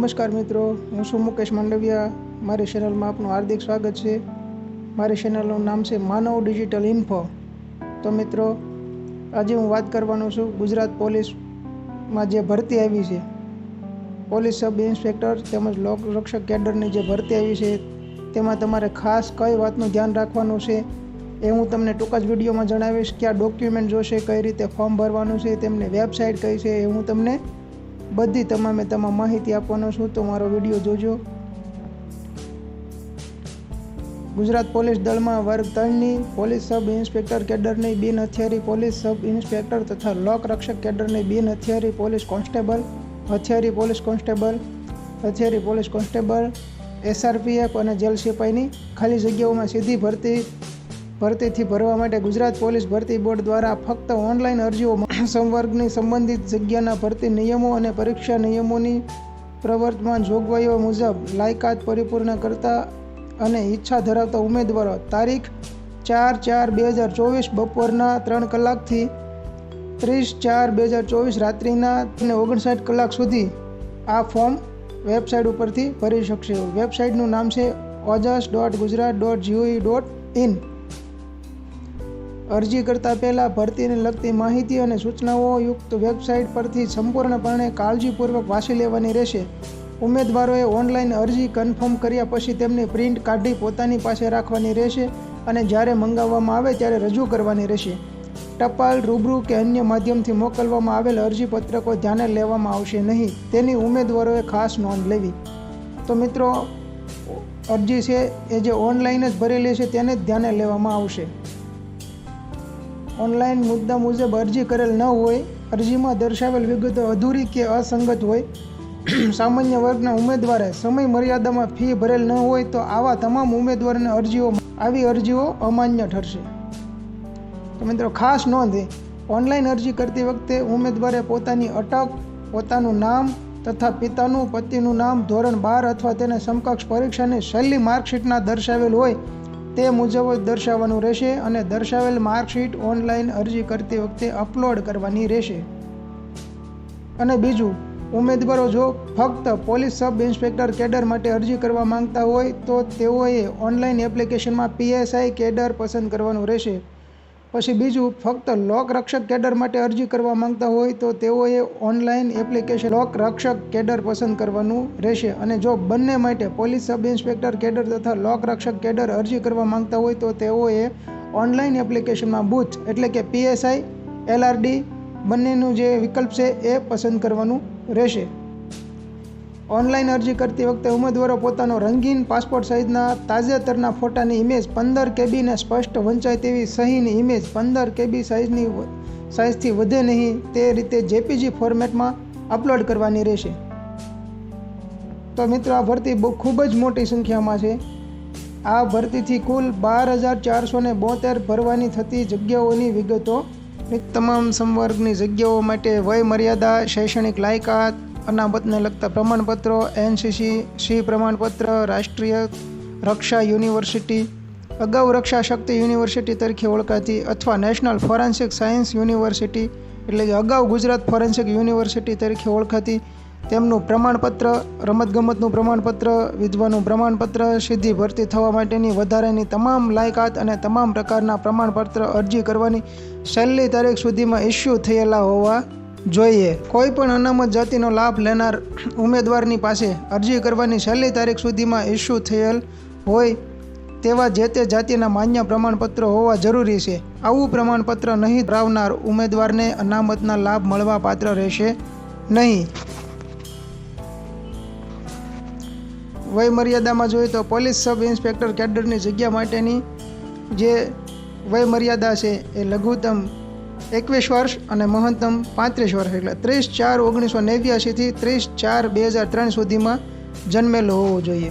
નમસ્કાર મિત્રો, હું છું મુકેશ માંડવિયા. મારી ચેનલમાં આપનું હાર્દિક સ્વાગત છે. મારી ચેનલનું નામ છે માનવ ડિજિટલ ઇન્ફો તો મિત્રો, આજે હું વાત કરવાનો છું ગુજરાત પોલીસમાં જે ભરતી આવી છે. પોલીસ સબ ઇન્સ્પેક્ટર તેમજ લોક રક્ષક કેડરની જે ભરતી આવી છે, તેમાં તમારે ખાસ કઈ વાતનું ધ્યાન રાખવાનું છે એ હું તમને ટૂંક જ વિડીયોમાં જણાવીશ. કયા ડોક્યુમેન્ટ જોશે, કઈ રીતે ફોર્મ ભરવાનું છે, તેમની વેબસાઇટ કઈ છે એ હું તમને બધી તમામે તમામ માહિતી આપવાનો છું, તો મારો વીડિયો જોજો. ગુજરાત પોલીસ દળમાં વર્ગ ત્રણની પોલીસ સબ ઇન્સ્પેક્ટર કેડરની બિન હથિયારી પોલીસ સબ ઇન્સ્પેક્ટર તથા લોક રક્ષક કેડરની બિન હથિયારી પોલીસ કોન્સ્ટેબલ, હથિયારી પોલીસ કોન્સ્ટેબલ, હથિયારી પોલીસ કોન્સ્ટેબલ એસઆરપીએફ અને જેલ સિપાઈની ખાલી જગ્યાઓમાં સીધી ભરતી ભરતીથી ભરવા માટે ગુજરાત પોલીસ ભરતી બોર્ડ દ્વારા ફક્ત ઓનલાઈન અરજીઓ સંવર્ગની સંબંધિત જગ્યાના ભરતી નિયમો અને પરીક્ષા નિયમોની પ્રવર્તમાન જોગવાઈઓ મુજબ લાયકાત પરિપૂર્ણ કરતા અને ઈચ્છા ધરાવતા ઉમેદવારો તારીખ ચાર ચાર બે હજાર ચોવીસ બપોરના ત્રણ કલાકથી ત્રીસ ચાર બે હજાર ચોવીસ રાત્રિના અને ઓગણસાઠ કલાક સુધી આ ફોર્મ વેબસાઇટ ઉપરથી ભરી શકશે. વેબસાઇટનું નામ છે Ojas dot Gujarat dot GOI dot in. અરજી કરતાં પહેલાં ભરતીને લગતી માહિતી અને સૂચનાઓ યુક્ત વેબસાઇટ પરથી સંપૂર્ણપણે કાળજીપૂર્વક વાંચી લેવાની રહેશે. ઉમેદવારોએ ઓનલાઈન અરજી કન્ફર્મ કર્યા પછી તેમની પ્રિન્ટ કાઢી પોતાની પાસે રાખવાની રહેશે અને જ્યારે મંગાવવામાં આવે ત્યારે રજૂ કરવાની રહેશે. ટપાલ, રૂબરૂ કે અન્ય માધ્યમથી મોકલવામાં આવેલ અરજીપત્રકો ધ્યાને લેવામાં આવશે નહીં. તેની ઉમેદવારોએ ખાસ નોંધ લેવી. તો મિત્રો, અરજી છે એ જે ઓનલાઈન જ ભરેલી છે તેને જ ધ્યાને લેવામાં આવશે. ઓનલાઈન મુદ્દા મુજબ અરજી કરેલ ન હોય, અરજીમાં દર્શાવેલ વિગતો અધૂરી કે અસંગત હોય. સામાન્ય વર્ગના ઉમેદવારે સમય મર્યાદામાં ફી ભરેલ ન હોય તો આવા તમામ ઉમેદવારોને અરજીઓ આવી અરજીઓ અમાન્ય ઠરશે. તો મિત્રો, ખાસ નોંધે ઓનલાઈન અરજી કરતી વખતે ઉમેદવારે પોતાની અટક, પોતાનું નામ તથા પિતાનું, પતિનું નામ ધોરણ બાર અથવા તેને સમકક્ષ પરીક્ષાની છેલ્લી માર્કશીટના દર્શાવેલ હોય તે મુજબ જ દર્શાવવાનું રહેશે અને દર્શાવેલ માર્કશીટ ઓનલાઈન અરજી કરતી વખતે અપલોડ કરવાની રહેશે. અને બીજું, ઉમેદવારો જો ફક્ત પોલીસ સબ ઇન્સ્પેક્ટર કેડર માટે અરજી કરવા માંગતા હોય, તો તેઓએ ઓનલાઈન એપ્લિકેશનમાં પીએસઆઈ કેડર પસંદ કરવાનું રહેશે. પછી બીજું, ફક્ત લોક રક્ષક કેડર માટે અરજી કરવા માંગતા હોય તો તેઓએ ઓનલાઈન એપ્લિકેશન લોક રક્ષક કેડર પસંદ કરવાનું રહેશે. અને જો બંને માટે પોલીસ સબ ઇન્સ્પેક્ટર કેડર તથા લોક રક્ષક કેડર અરજી કરવા માંગતા હોય તો તેઓએ ઓનલાઈન એપ્લિકેશનમાં બૂથ એટલે કે પીએસઆઈ એલઆરડી બંનેનું જે વિકલ્પ છે એ પસંદ કરવાનું રહેશે. ઓનલાઈન અરજી કરતી વખતે ઉમેદવારો પોતાનો રંગીન પાસપોર્ટ સાઇઝના તાજેતરના ફોટાની ઇમેજ પંદર કેબીને સ્પષ્ટ વંચાય તેવી સહીની ઇમેજ પંદર કેબી સાઇઝની સાઇઝથી વધે નહીં તે રીતે જેપીજી ફોર્મેટમાં અપલોડ કરવાની રહેશે. તો મિત્રો, આ ભરતી બહુ ખૂબ જ મોટી સંખ્યામાં છે. આ ભરતીથી કુલ બાર હજાર ચારસો ને બોતેર ભરવાની થતી જગ્યાઓની વિગતો. તમામ સંવર્ગની જગ્યાઓ માટે વય મર્યાદા શૈક્ષણિક લાયકાત અનામતને લગતા પ્રમાણપત્રો એનસીસી સી પ્રમાણપત્ર, રાષ્ટ્રીય રક્ષા યુનિવર્સિટી, અગાઉ રક્ષા શક્તિ યુનિવર્સિટી તરીકે ઓળખાતી અથવા નેશનલ ફોરેન્સિક સાયન્સ યુનિવર્સિટી એટલે કે અગાઉ ગુજરાત ફોરેન્સિક યુનિવર્સિટી તરીકે ઓળખાતી તેમનું પ્રમાણપત્ર, રમતગમતનું પ્રમાણપત્ર, વિધવાનું પ્રમાણપત્ર સીધી ભરતી થવા માટેની વધારાની તમામ લાયકાત અને તમામ પ્રકારના પ્રમાણપત્ર અરજી કરવાની છેલ્લી તારીખ સુધીમાં ઇસ્યુ થયેલા હોવા જોઈએ. કોઈ પણ અનામત જાતિનો લાભ લેનાર ઉમેદવારની પાસે અરજી કરવાની છેલ્લી તારીખ સુધીમાં ઇસ્યુ થયેલ હોય તેવા જે તે જાતિના માન્ય પ્રમાણપત્રો હોવા જરૂરી છે. આવું પ્રમાણપત્ર નહીં ધરાવનાર ઉમેદવારને અનામતના લાભ મળવા પાત્ર રહેશે નહીં. વયમર્યાદામાં જોઈએ તો પોલીસ સબ ઇન્સ્પેક્ટર કેડરની જગ્યા માટેની જે વયમર્યાદા છે એ લઘુત્તમ એકવીસ વર્ષ અને મહત્તમ પાંત્રીસ વર્ષ એટલે ત્રીસ ચાર ઓગણીસો નેવ્યાસીથી ત્રીસ ચાર બે હજાર ત્રણ સુધીમાં જન્મેલો હોવો જોઈએ.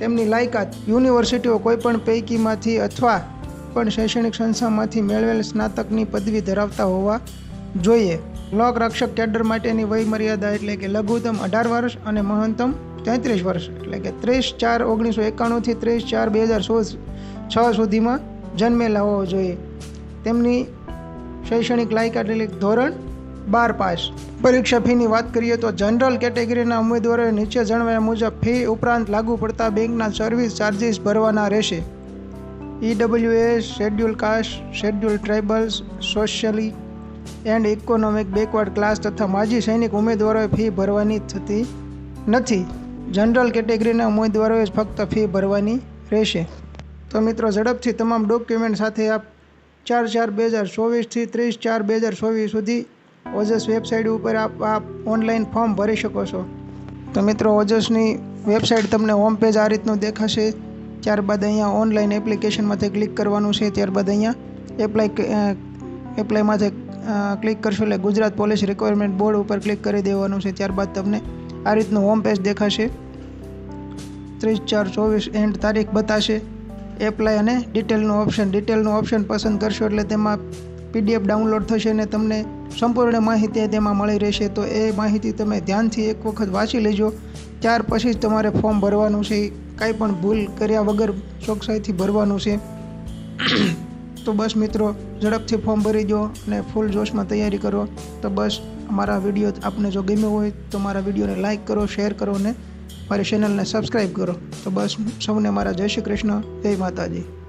તેમની લાયકાત યુનિવર્સિટીઓ કોઈપણ પૈકીમાંથી અથવા પણ શૈક્ષણિક સંસ્થામાંથી મેળવેલ સ્નાતકની પદવી ધરાવતા હોવા જોઈએ. લોક રક્ષક કેડર માટેની વયમર્યાદા એટલે કે લઘુત્તમ અઢાર વર્ષ અને મહત્તમ તેત્રીસ વર્ષ એટલે કે ત્રીસ ચાર ઓગણીસો એકાણુંથી ત્રીસ ચાર બે હજાર છ સુધીમાં જન્મેલા હોવો જોઈએ. તેમની શૈક્ષણિક લાયકાત એટલે ધોરણ બાર પાસ. પરીક્ષા ફીની વાત કરીએ તો જનરલ કેટેગરીના ઉમેદવારોએ નીચે જણાવ્યા મુજબ ફી ઉપરાંત લાગુ પડતા બેંકના સર્વિસ ચાર્જિસ ભરવાના રહેશે. EWS schedule caste, schedule tribals, socially and economic backward class તથા માજી સૈનિક ઉમેદવારોએ ફી ભરવાની થતી નથી. જનરલ કેટેગરીના ઉમેદવારોએ ફક્ત ફી ભરવાની રહેશે. તો મિત્રો ઝડપથી તમામ ડોક્યુમેન્ટ સાથે આપ ચાર ચાર બે હજાર ચોવીસથી ત્રીસ ચાર બે હજાર ચોવીસ સુધી ઓજસ વેબસાઇટ ઉપર આપ આપ ઓનલાઈન ફોર્મ ભરી શકો છો. તો મિત્રો, ઓજસની વેબસાઇટ તમને હોમ પેજ આ રીતનું દેખાશે. ત્યારબાદ અહીંયા ઓનલાઈન એપ્લિકેશનમાંથી ક્લિક કરવાનું છે. ત્યારબાદ અહીંયા એપ્લાય એપ્લાયમાંથી ક્લિક કરશો એટલે ગુજરાત પોલીસ રિક્વાયરમેન્ટ બોર્ડ ઉપર ક્લિક કરી દેવાનું છે. ત્યારબાદ તમને આ રીતનું હોમ પેજ દેખાશે. ત્રીસ ચાર ચોવીસ એન્ડ તારીખ બતાશે. એપ્લાય અને ડિટેલનું ઓપ્શન ડિટેલનું ઓપ્શન પસંદ કરશો એટલે તેમાં પીડીએફ ડાઉનલોડ થશે અને તમને સંપૂર્ણ માહિતી તેમાં મળી રહેશે. તો એ માહિતી તમે ધ્યાનથી એક વખત વાંચી લેજો. ત્યાર પછી જ તમારે ફોર્મ ભરવાનું છે. કાંઈ પણ ભૂલ કર્યા વગર ચોકસાઈથી ભરવાનું છે. તો બસ મિત્રો, ઝડપથી ફોર્મ ભરી દો અને ફૂલ જોશમાં તૈયારી કરો. તો બસ, અમારા વીડિયો આપને જો ગમ્યો હોય તો મારા વિડીયોને લાઇક કરો શેર કરો અને મારી ચેનલને સબસ્ક્રાઈબ કરો. તો બસ સૌને મારા જય શ્રી કૃષ્ણ જય માતાજી.